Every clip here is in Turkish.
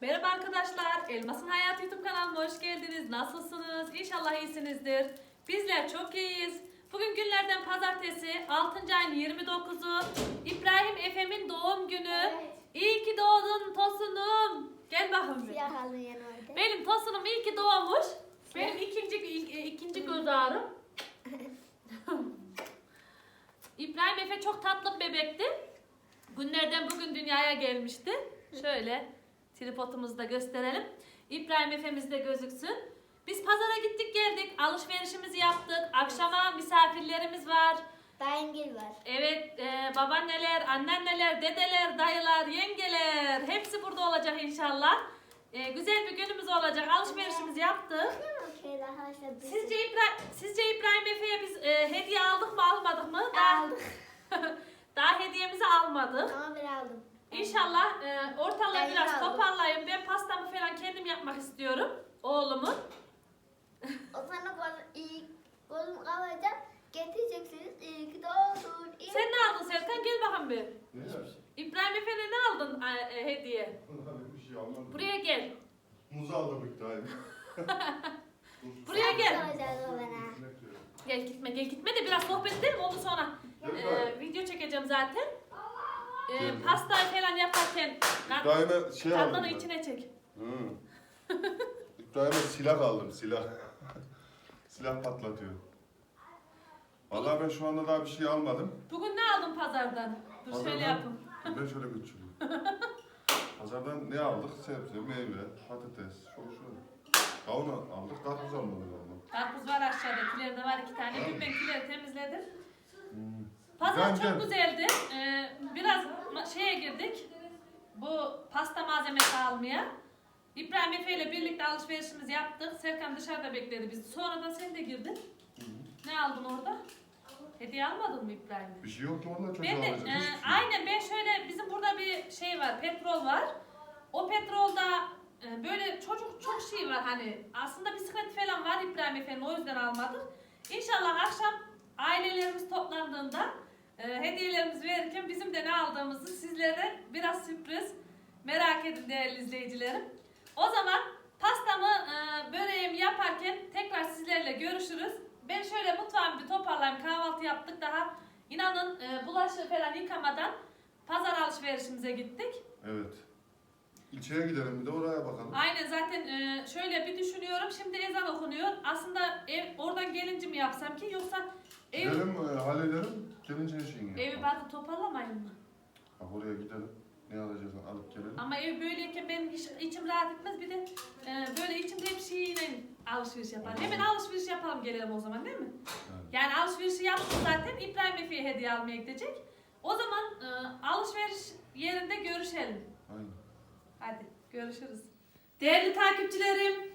Merhaba arkadaşlar, Elmas'ın Hayatı YouTube kanalına hoş geldiniz. Nasılsınız? İnşallah iyisinizdir. Bizler çok iyiyiz. Bugün günlerden pazartesi, 6. ayın 29'u. İbrahim Efem'in doğum günü. Evet. İyi ki doğdun Tosunum. Gel bir. Siyah alın yanardı. Benim Tosunum iyi ki doğmuş. Benim ikinci e, ikinci göz ağrım. İbrahim Efe çok tatlı bir bebekti. Günlerden bugün dünyaya gelmişti. Şöyle tripodumuzu da gösterelim. İbrahim Efe'miz de gözüksün. Biz pazara gittik geldik. Alışverişimizi yaptık. Akşama misafirlerimiz var. Dayıngil var. Evet, e, babaanneler, anneanneler, dedeler, dayılar, yengeler hepsi burada olacak inşallah. E, güzel bir günümüz olacak. Alışverişimizi yaptık. Biz- Sizce İbrahim, sizce İbrahim Efe'ye biz e, hediye aldık mı almadık mı? Daha, aldık. daha hediyemizi almadık. Ama ben aldım. İnşallah e, ortalığı biraz aldım. toparlayayım. Ben pastamı falan kendim yapmak istiyorum. Oğlumun. O sana gözüm iyi gözüm kalacak. Getireceksiniz. İyi ki doğdun. iyi Sen ne aldın Serkan? Gel bakalım bir. Ne? İbrahim Efe'ne ne aldın e, e, hediye? Abi bir şey almadım. Buraya gel. Muz aldım daim. Buraya gel. Soracağız o bana. Gel gitme gel gitme de biraz sohbet edelim ondan sonra e, bak. video çekeceğim zaten. E, Gel. pasta falan yaparken İbrahim'e şey aldım. tadını ben. içine çek. Hı. İbrahim'e silah aldım silah. silah patlatıyor. Vallahi ben şu anda daha bir şey almadım. Bugün ne aldın pazardan? Dur şöyle Pazardan- yapın. Ben şöyle götürüyorum. Pazardan ne aldık? Sebze, meyve, patates, şu şu. Kavun aldık, karpuz almadık ama. Karpuz var aşağıda, kiler de var iki tane. Dün ben kileri temizledim. Pazar Gel, çok gel. güzeldi. Ee, biraz ma- şeye girdik. Bu pasta malzemesi almaya. İbrahim Efe ile birlikte alışverişimizi yaptık. Serkan dışarıda bekledi bizi. Sonradan sen de girdin. Ne aldın orada? Hediye almadın mı İbrahim'e? Bir şey yok ki valla çocuğa Ben de alacak. e, hiçbir şey yok. aynen ben şöyle bizim burada bir şey var petrol var. O petrolda e, böyle çocuk çok şey var hani aslında bisiklet falan var İbrahim Efe'nin o yüzden almadık. İnşallah akşam ailelerimiz toplandığında e, hediyelerimizi verirken bizim de ne aldığımızı sizlere biraz sürpriz merak edin değerli izleyicilerim. O zaman pastamı e, böreğimi yaparken tekrar sizlerle görüşürüz. Ben şöyle mutfağımı bir toparlayayım kahvaltı yaptık daha İnanın e, bulaşığı falan yıkamadan pazar alışverişimize gittik. Evet. İlçeye gidelim bir de oraya bakalım. Aynen zaten e, şöyle bir düşünüyorum. Şimdi ezan okunuyor. Aslında ev oradan gelince mi yapsam ki yoksa ev, Gidelim, e, halledelim. Gelince işini evi yapalım. bakın toparlamayın mı? Ha, oraya gidelim. Ne alacağız alıp gelelim. Ama ev böyleyken benim iç- içim rahat etmez. Bir de e, böyle içimde bir şeyle alışveriş yapar. Hemen alışveriş yapalım gelelim o zaman değil mi? Yani. Yani alışverişi yaptık zaten. İbrahim Efe'ye hediye almaya gidecek. O zaman e, alışveriş yerinde görüşelim. Aynen. Hadi görüşürüz. Değerli takipçilerim,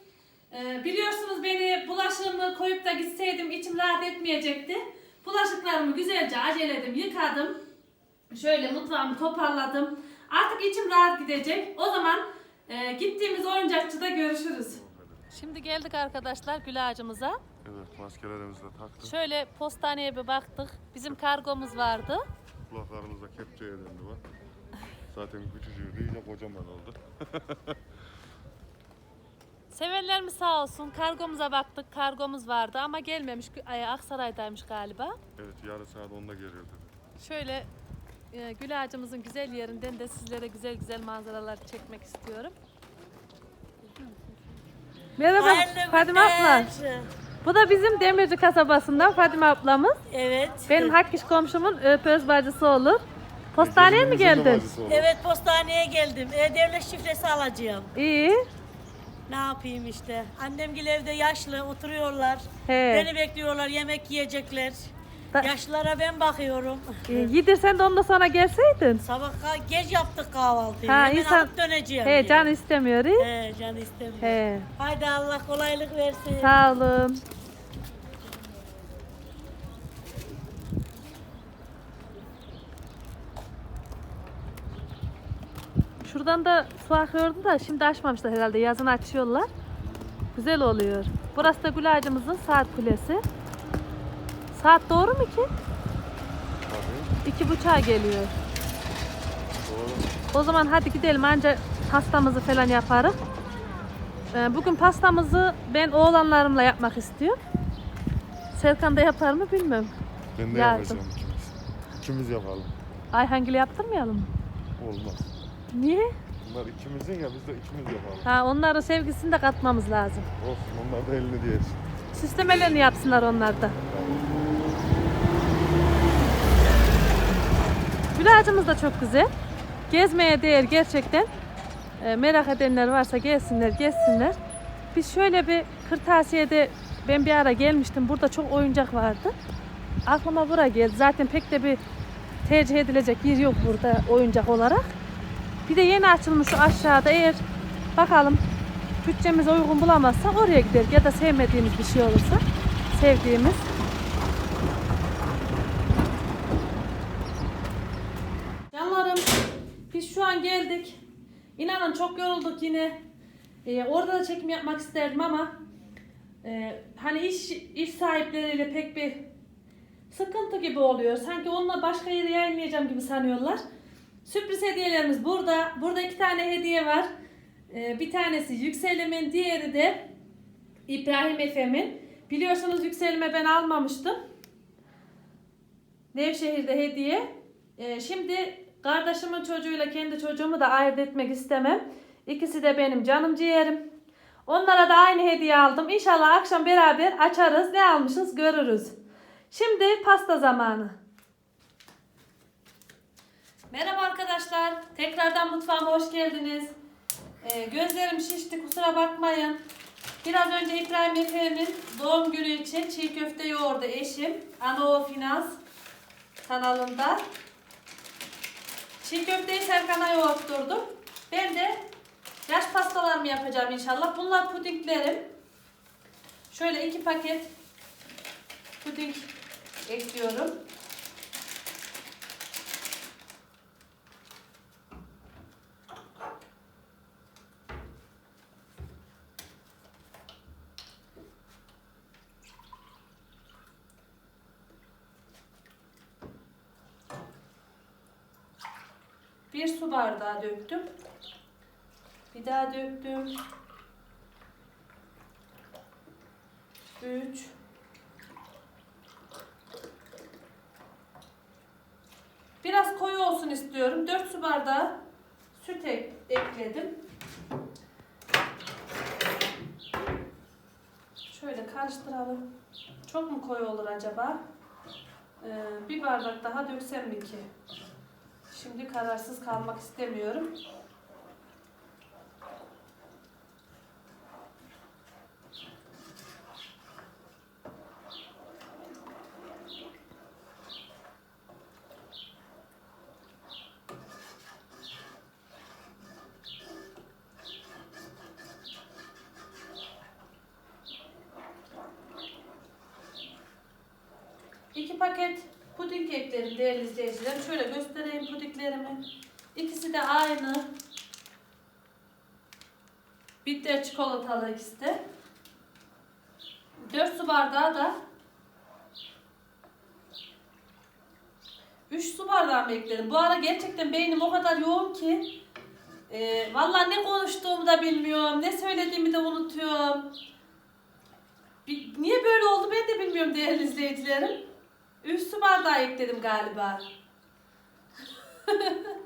e, biliyorsunuz beni bulaşığımı koyup da gitseydim içim rahat etmeyecekti. Bulaşıklarımı güzelce aceledim, yıkadım. Şöyle mutfağımı toparladım. Artık içim rahat gidecek. O zaman e, gittiğimiz oyuncakçıda görüşürüz. Şimdi geldik arkadaşlar gül ağacımıza. Evet maskelerimizi de taktık. Şöyle postaneye bir baktık. Bizim kargomuz vardı. Kulaklarımızda kepçeye döndü bak. Zaten küçücüğü iyice kocaman oldu. Sevenlerimiz sağ olsun. Kargomuza baktık. Kargomuz vardı ama gelmemiş. Ay, Aksaray'daymış galiba. Evet yarın saat 10'da geliyor dedi. Şöyle e, gül ağacımızın güzel yerinden de sizlere güzel güzel manzaralar çekmek istiyorum. Merhaba Hayırlı Fadime abla. günler. Bu da bizim Demirci kasabasından Fadime ablamız. Evet. Benim Hakkiş komşumun öpöz bacısı olur. Postaneye mi geldin? Evet postaneye geldim. E-Devlet şifresi alacağım. İyi. Ne yapayım işte. Annemgil evde yaşlı oturuyorlar. He. Beni bekliyorlar yemek yiyecekler. Da- Yaşlılara ben bakıyorum. E, yedirsen de ondan sonra gelseydin. Sabah ka- geç yaptık kahvaltıyı. Ha, Hemen insan- alıp döneceğim. He diye. can istemiyor. iyi. He can istemiyor. He. Haydi Allah kolaylık versin. Sağ olun. Şuradan da su akıyordu da şimdi açmamışlar herhalde. Yazın açıyorlar. Güzel oluyor. Burası da gül ağacımızın saat kulesi. Saat doğru mu ki? Tabii, İki buçuğa geliyor. doğru. O zaman hadi gidelim anca pastamızı falan yaparız. Ee, bugün pastamızı ben oğlanlarımla yapmak istiyorum. Serkan da yapar mı bilmiyorum. Ben de Yardım. yapacağım ikimiz. İkimiz yapalım. Ayhangil'i yaptırmayalım mı? Olmaz. Niye? Bunlar ikimizin ya biz de ikimiz yapalım. Ha onların sevgisini de katmamız lazım. Olsun onlar da elini diğer. Süslemelerini yapsınlar onlar da. Plajımız da çok güzel. Gezmeye değer gerçekten. Ee, merak edenler varsa gelsinler, gezsinler. Biz şöyle bir kırtasiyede ben bir ara gelmiştim. Burada çok oyuncak vardı. Aklıma bura geldi. Zaten pek de bir tercih edilecek yer yok burada oyuncak olarak. Bir de yeni açılmış şu aşağıda eğer bakalım bütçemize uygun bulamazsak oraya gider ya da sevmediğimiz bir şey olursa sevdiğimiz. Canlarım biz şu an geldik. İnanın çok yorulduk yine. Ee, orada da çekim yapmak isterdim ama e, hani iş iş sahipleriyle pek bir sıkıntı gibi oluyor. Sanki onunla başka yere yayınlayacağım gibi sanıyorlar. Sürpriz hediyelerimiz burada. Burada iki tane hediye var. Ee, bir tanesi Yükselim'in, diğeri de İbrahim Efem'in. Biliyorsunuz Yükselim'e ben almamıştım. Nevşehir'de hediye. Ee, şimdi kardeşimin çocuğuyla kendi çocuğumu da ayırt etmek istemem. İkisi de benim canım ciğerim. Onlara da aynı hediye aldım. İnşallah akşam beraber açarız. Ne almışız görürüz. Şimdi pasta zamanı. Merhaba arkadaşlar. Tekrardan mutfağıma hoş geldiniz. Ee, gözlerim şişti kusura bakmayın. Biraz önce İbrahim Efe'nin doğum günü için çiğ köfte yoğurdu eşim. Anao Finans kanalında. Çiğ köfteyi Serkan'a yoğurtturdum. Ben de yaş pastalarımı yapacağım inşallah. Bunlar pudinglerim. Şöyle iki paket puding ekliyorum. Bir bardağı döktüm. Bir daha döktüm. Üç. Biraz koyu olsun istiyorum. 4 su bardağı süt ek- ekledim. Şöyle karıştıralım. Çok mu koyu olur acaba? Ee, bir bardak daha döksem mi ki? Şimdi kararsız kalmak istemiyorum. İki paket puding ekledim değerli izleyicilerim. Şöyle pudinglerimi. İkisi de aynı. Bitter çikolatalı ikisi de. 4 su bardağı da 3 su bardağı mı ekledim? Bu ara gerçekten beynim o kadar yoğun ki e, vallahi ne konuştuğumu da bilmiyorum. Ne söylediğimi de unutuyorum. Bi- Niye böyle oldu ben de bilmiyorum değerli izleyicilerim. 3 su bardağı ekledim galiba.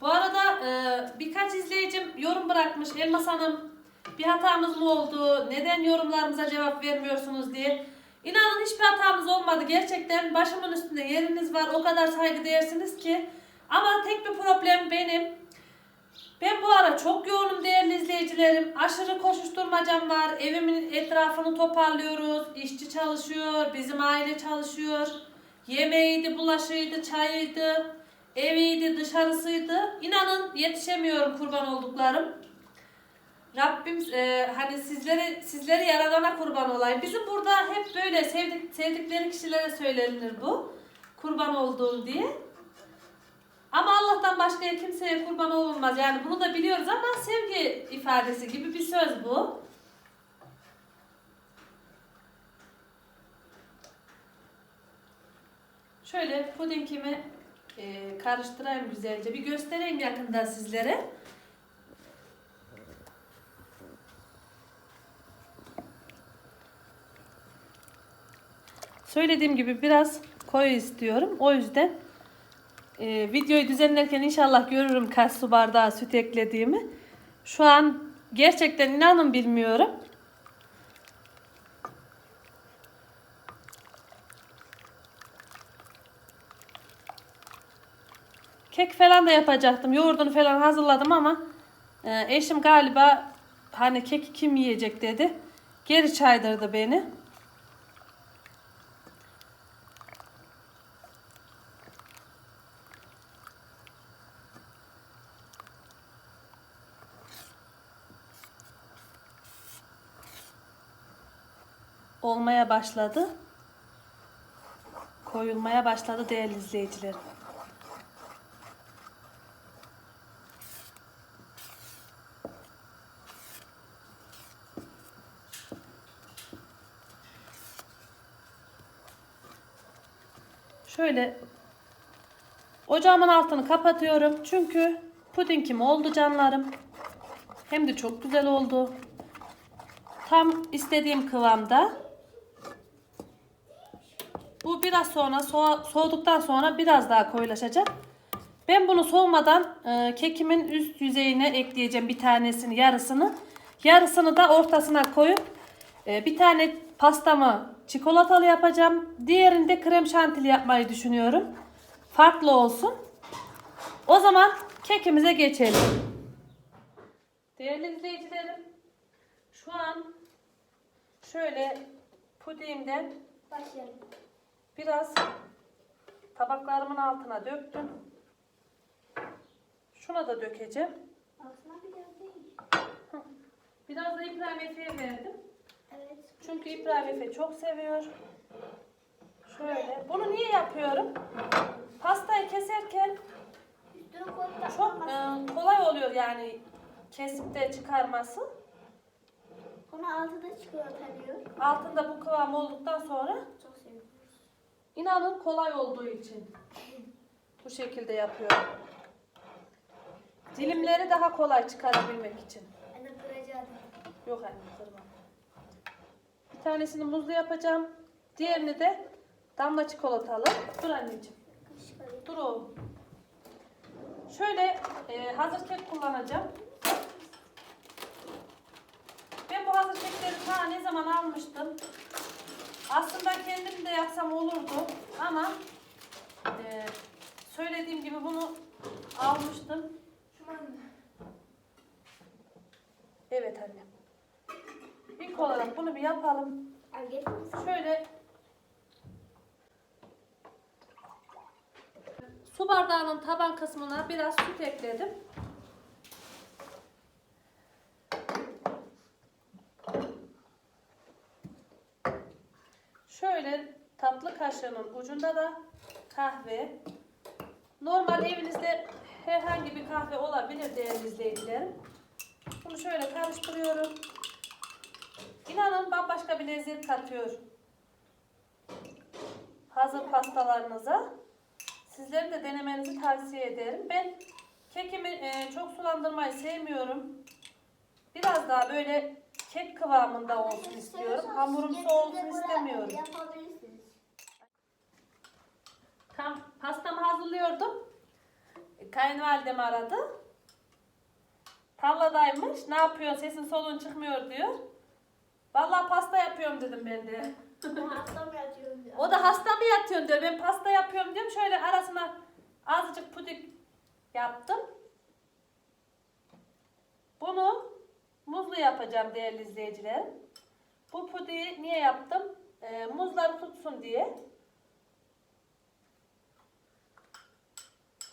Bu arada e, birkaç izleyicim yorum bırakmış. Elmas Hanım bir hatamız mı oldu? Neden yorumlarımıza cevap vermiyorsunuz diye. İnanın hiçbir hatamız olmadı. Gerçekten başımın üstünde yeriniz var. O kadar saygıdeğersiniz ki. Ama tek bir problem benim. Ben bu ara çok yoğunum değerli izleyicilerim. Aşırı koşuşturmacam var. Evimin etrafını toparlıyoruz. İşçi çalışıyor. Bizim aile çalışıyor. Yemeğiydi, bulaşıydı, çayıydı. Eviydi, dışarısıydı. İnanın yetişemiyorum kurban olduklarım. Rabbim e, hani sizlere sizleri yaradana kurban olayım. Bizim burada hep böyle sevdik, sevdikleri kişilere söylenir bu. Kurban olduğum diye. Ama Allah'tan başkaya kimseye kurban olunmaz. Yani bunu da biliyoruz ama sevgi ifadesi gibi bir söz bu. Şöyle pudingimi e, karıştırayım güzelce. Bir göstereyim yakında sizlere. Söylediğim gibi biraz koyu istiyorum. O yüzden e, videoyu düzenlerken inşallah görürüm kaç su bardağı süt eklediğimi. Şu an gerçekten inanın bilmiyorum. Kek falan da yapacaktım. Yoğurdunu falan hazırladım ama e, eşim galiba hani keki kim yiyecek dedi. Geri çaydırdı beni. Olmaya başladı. Koyulmaya başladı değerli izleyicilerim. Şöyle ocağımın altını kapatıyorum. Çünkü pudingim oldu canlarım. Hem de çok güzel oldu. Tam istediğim kıvamda. Bu biraz sonra soğu- soğuduktan sonra biraz daha koyulaşacak. Ben bunu soğumadan e, kekimin üst yüzeyine ekleyeceğim bir tanesini, yarısını. Yarısını da ortasına koyup e, bir tane pastamı çikolatalı yapacağım. Diğerini de krem şantili yapmayı düşünüyorum. Farklı olsun. O zaman kekimize geçelim. Değerli izleyicilerim, şu an şöyle pudingden Başlayalım. Biraz tabaklarımın altına döktüm. Şuna da dökeceğim. Aslında biraz değil. Biraz da İbrahim Efe'ye verdim. Evet. Çünkü İbrahim Efe çok seviyor. Şöyle. Bunu niye yapıyorum? Pastayı keserken çok e, kolay oluyor yani kesip de çıkarması. Bunu altıda çikolatalıyor. Altında bu kıvam olduktan sonra. İnanın kolay olduğu için bu şekilde yapıyorum. Dilimleri daha kolay çıkarabilmek için. De kıracağım. Yok anne kırma. Bir tanesini muzlu yapacağım. Diğerini de damla çikolatalı. Dur anneciğim. Dur oğlum. Şöyle e, hazır kek kullanacağım. Ben bu hazır kekleri ta ne zaman almıştım. Aslında kendim de yapsam olurdu ama e, söylediğim gibi bunu almıştım. Evet annem. İlk olarak bunu bir yapalım. Şöyle su bardağının taban kısmına biraz süt ekledim. Şöyle tatlı kaşığının ucunda da kahve. Normal evinizde herhangi bir kahve olabilir değerli izleyicilerim. Bunu şöyle karıştırıyorum. İnanın bambaşka bir lezzet katıyor hazır pastalarınıza. Sizlerin de denemenizi tavsiye ederim. Ben kekimi e, çok sulandırmayı sevmiyorum. Biraz daha böyle kek kıvamında olsun istiyorum. Hamurumsu olsun istemiyorum. Yapabilirsiniz. Tam pastamı hazırlıyordum. E, Kayınvalidem aradı. Tarladaymış. Ne yapıyorsun? Sesin solun çıkmıyor diyor. Vallahi pasta yapıyorum dedim ben de. Hasta mı yatıyorum ya? O da hasta mı yatıyorsun diyor. Ben pasta yapıyorum diyorum. Şöyle arasına azıcık puding yaptım. Bunu muzlu yapacağım değerli izleyiciler. Bu pudiği niye yaptım? Ee, muzları tutsun diye.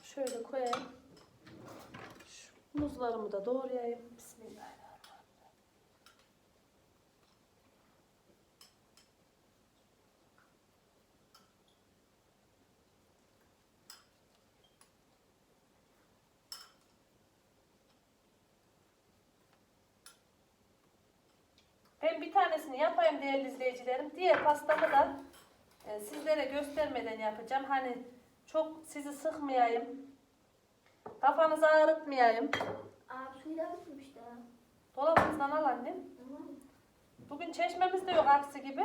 Şöyle koyayım. Şu muzlarımı da doğrayayım. Bismillah. Ben bir tanesini yapayım değerli izleyicilerim. Diğer pastamı da e, sizlere göstermeden yapacağım. Hani çok sizi sıkmayayım. Kafanızı ağrıtmayayım. Abi suyu da bitmiş daha. Dolabınızdan al annem. Tamam. Bugün çeşmemiz de yok aksi gibi.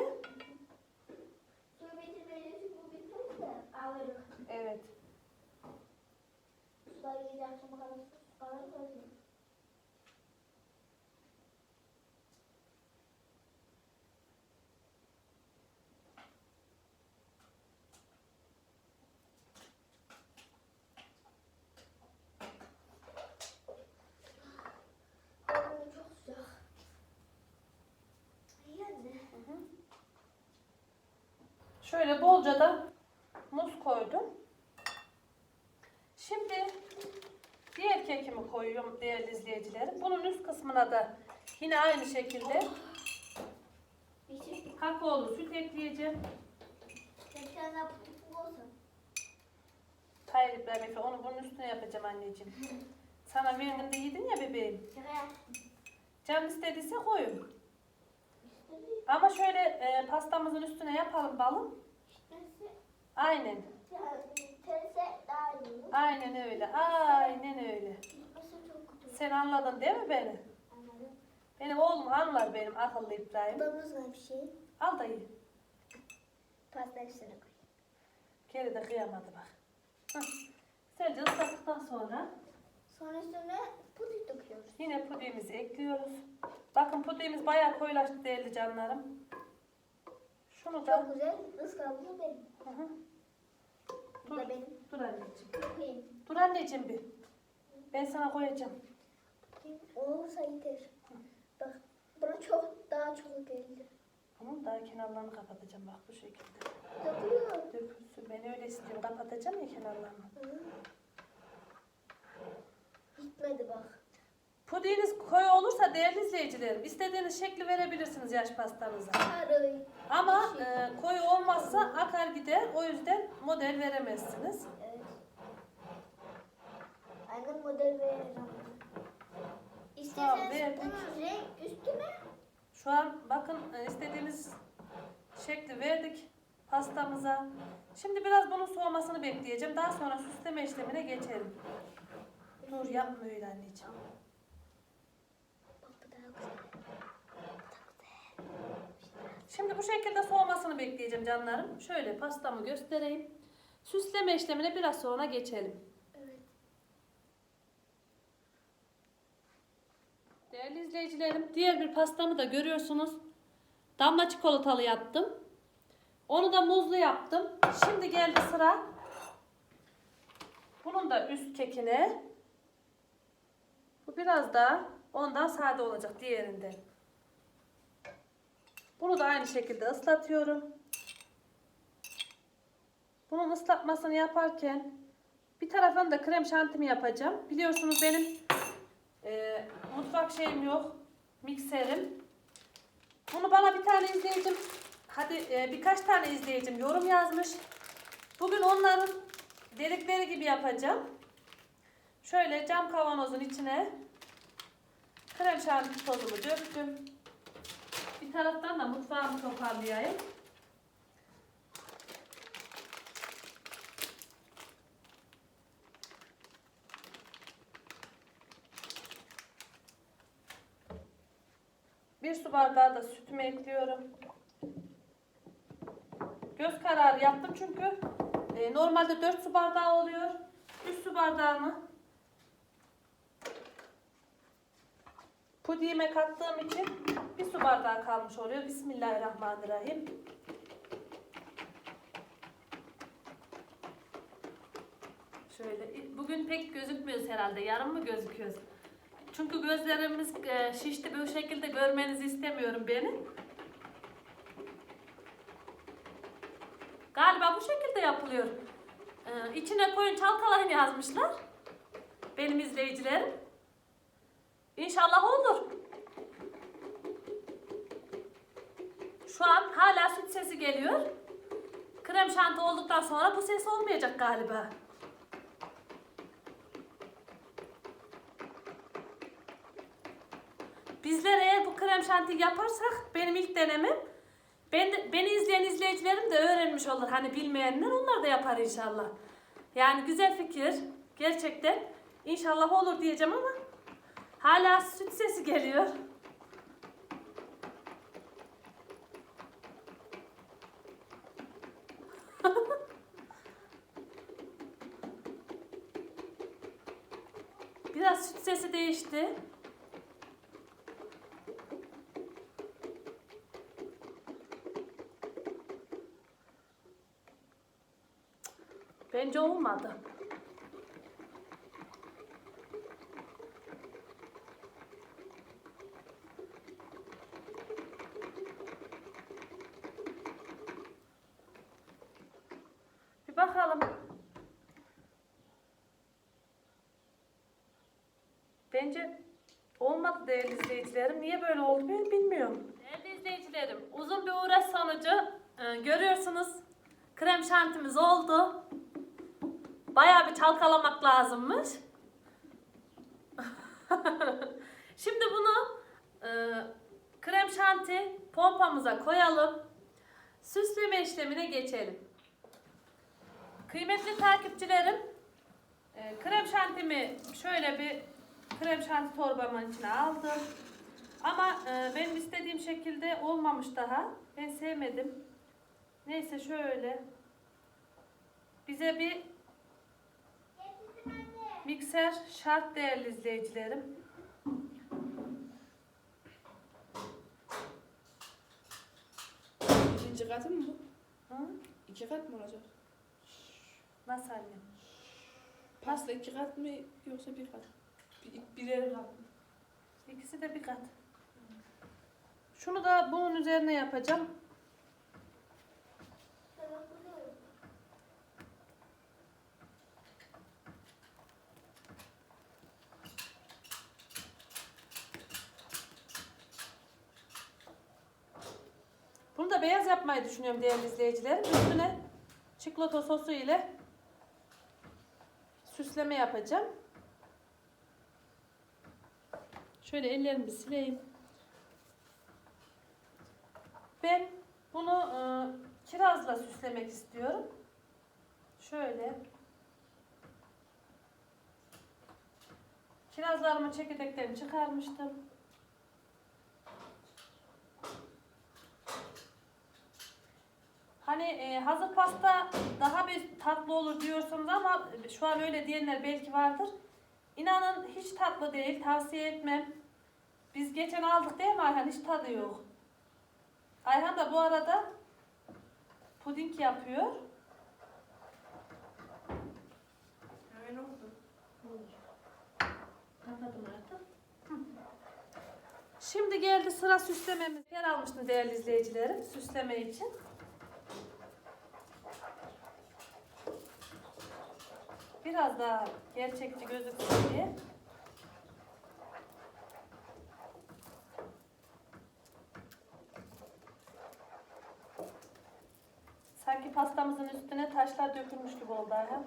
Suyu bitirmeyeceğiz. Bu bitmez de alırız. Evet. Sular iyice akşama kadar alırız. öyle. Hava çok sıcak. İyi anne. Şöyle bolca da muz koydum. Şimdi diğer kekimi koyuyorum değerli izleyicilerim. Bunun üst kısmına da yine aynı şekilde kakaolu süt ekleyeceğim. Bir tane daha putuk olsun. Hayır İbrahim Efe onu bunun üstüne yapacağım anneciğim. Sana verdim de yedin ya bebeğim. Şaka Can istediyse koyun. Ama şöyle e, pastamızın üstüne yapalım balım. Aynen. Aynen öyle. Aynen öyle. Sen anladın değil mi beni? Anladım. Benim oğlum anlar benim akıllı İbrahim. Babamız var bir şey. Al da ye. Pasta üstüne koy. Geri de kıyamadı bak. Hah. Güzelce ıslattıktan sonra Sonra üstüne puding döküyoruz. yine pudingimizi ekliyoruz. Bakın pudingimiz bayağı koyulaştı değerli canlarım. Şunu da Çok güzel. Iskabuzu benim. Hı hı. Dur, da benim. dur anneciğim. Koyayım. Dur anneciğim bir. Ben sana koyacağım. Olursa yeter. Bak bana çok daha çok geldi. Tamam daha kenarlarını kapatacağım bak bu şekilde. Dökülüyor. Dökülsün. Ben öyle istiyorum. Kapatacağım ya kenarlarını. Hı. Gitmedi bak. Pudinginiz koyu olursa değerli izleyicilerim istediğiniz şekli verebilirsiniz yaş pastanıza. Sarı. Ama e, koyu olmazsa akar gider. O yüzden model veremezsiniz. Evet. Annem model verir ama. Tamam, İsterseniz verdik. bunun renk üstüne Şu an bakın e, istediğimiz şekli verdik pastamıza. Şimdi biraz bunun soğumasını bekleyeceğim. Daha sonra süsleme işlemine geçelim. Dur yapma öyle anneciğim. Bak bu daha güzel. Şimdi bu şekilde soğumasını bekleyeceğim canlarım. Şöyle pastamı göstereyim. Süsleme işlemine biraz sonra geçelim. Evet. Değerli izleyicilerim, diğer bir pastamı da görüyorsunuz. Damla çikolatalı yaptım. Onu da muzlu yaptım. Şimdi geldi sıra. Bunun da üst kekine. Bu biraz daha ondan sade olacak diğerinden. Bunu da aynı şekilde ıslatıyorum. Bunun ıslatmasını yaparken bir taraftan da krem şantimi yapacağım. Biliyorsunuz benim ee, mutfak şeyim yok. Mikserim. Bunu bana bir tane izleyicim, hadi e, birkaç tane izleyicim yorum yazmış. Bugün onların dedikleri gibi yapacağım. Şöyle cam kavanozun içine krem şanti tozumu döktüm. Bir taraftan da mutfağımı toparlayayım. Bir su bardağı da sütümü ekliyorum. Göz kararı yaptım çünkü e, normalde 4 su bardağı oluyor. 3 su bardağını pudiğime kattığım için bir su bardağı kalmış oluyor. Bismillahirrahmanirrahim. Şöyle bugün pek gözükmüyoruz herhalde. Yarın mı gözüküyoruz? Çünkü gözlerimiz e, şişti bu şekilde görmenizi istemiyorum beni. Galiba bu şekilde yapılıyor. Ee, içine koyun çalkalayın yazmışlar. Benim izleyicilerim. İnşallah olur. Şu an hala süt sesi geliyor. Krem şanti olduktan sonra bu ses olmayacak galiba. Bizler eğer bu krem şanti yaparsak benim ilk denemem Ben de- beni izleyen izleyicilerim de öğrenmiş olur. Hani bilmeyenler onlar da yapar inşallah. Yani güzel fikir. Gerçekten. İnşallah olur diyeceğim ama hala süt sesi geliyor. Biraz süt sesi değişti. Bence olmadı. Bir bakalım. Bence olmadı değerli izleyicilerim. Niye böyle oldu ben bilmiyorum. Değerli izleyicilerim, uzun bir uğraş sonucu e, görüyorsunuz krem şantimiz oldu. Bayağı bir çalkalamak lazımmış. Şimdi bunu e, krem şanti pompamıza koyalım. Süsleme işlemine geçelim. Kıymetli takipçilerim, e, krem şantimi şöyle bir krem şanti torbamın içine aldım. Ama e, benim istediğim şekilde olmamış daha. Ben sevmedim. Neyse şöyle. Bize bir mikser şart değerli izleyicilerim. İkinci katı mı bu? Hı? İki kat mı olacak? Nasıl annem? Pasta iki kat mı yoksa bir kat? Bir, birer kat mı? İkisi de bir kat. Şunu da bunun üzerine yapacağım. Bunu da beyaz yapmayı düşünüyorum değerli izleyicilerim. Üstüne çikolata sosu ile süsleme yapacağım. Şöyle ellerimi sileyim. Ben bunu e, kirazla süslemek istiyorum. Şöyle. Kirazlarımın çekirdeklerini çıkarmıştım. Hani e, hazır pasta daha bir tatlı olur diyorsunuz ama şu an öyle diyenler belki vardır. İnanın hiç tatlı değil, tavsiye etmem. Biz geçen aldık değil mi Ayhan? Hiç tadı yok. Ayhan da bu arada puding yapıyor. Öyle oldu. Artık. Şimdi geldi sıra süslememiz. Yer almıştım değerli izleyicilerim süsleme için. Biraz daha gerçekçi gözüksün diye. Sanki pastamızın üstüne taşlar dökülmüş gibi oldu Ayhan.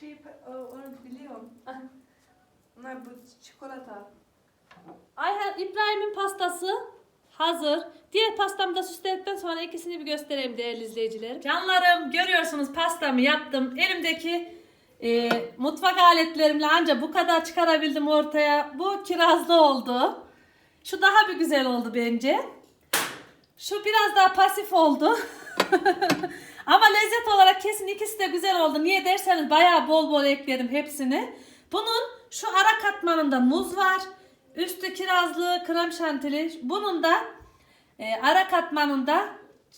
Şey, o- onu biliyorum. Ah. Bunlar bu çikolata. Ayhan İbrahim'in pastası hazır. Diğer pastamı da süsledikten sonra ikisini bir göstereyim değerli izleyicilerim. Canlarım görüyorsunuz pastamı yaptım. Elimdeki e, mutfak aletlerimle ancak bu kadar çıkarabildim ortaya. Bu kirazlı oldu. Şu daha bir güzel oldu bence. Şu biraz daha pasif oldu. Ama lezzet olarak kesin ikisi de güzel oldu. Niye derseniz bayağı bol bol ekledim hepsini. Bunun şu ara katmanında muz var. Üstü kirazlı, krem şantili. Bunun da e, ara katmanında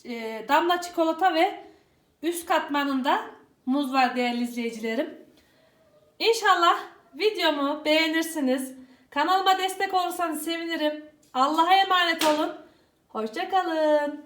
e, damla çikolata ve üst katmanında muz var değerli izleyicilerim. İnşallah videomu beğenirsiniz. Kanalıma destek olursanız sevinirim. Allah'a emanet olun. Hoşçakalın.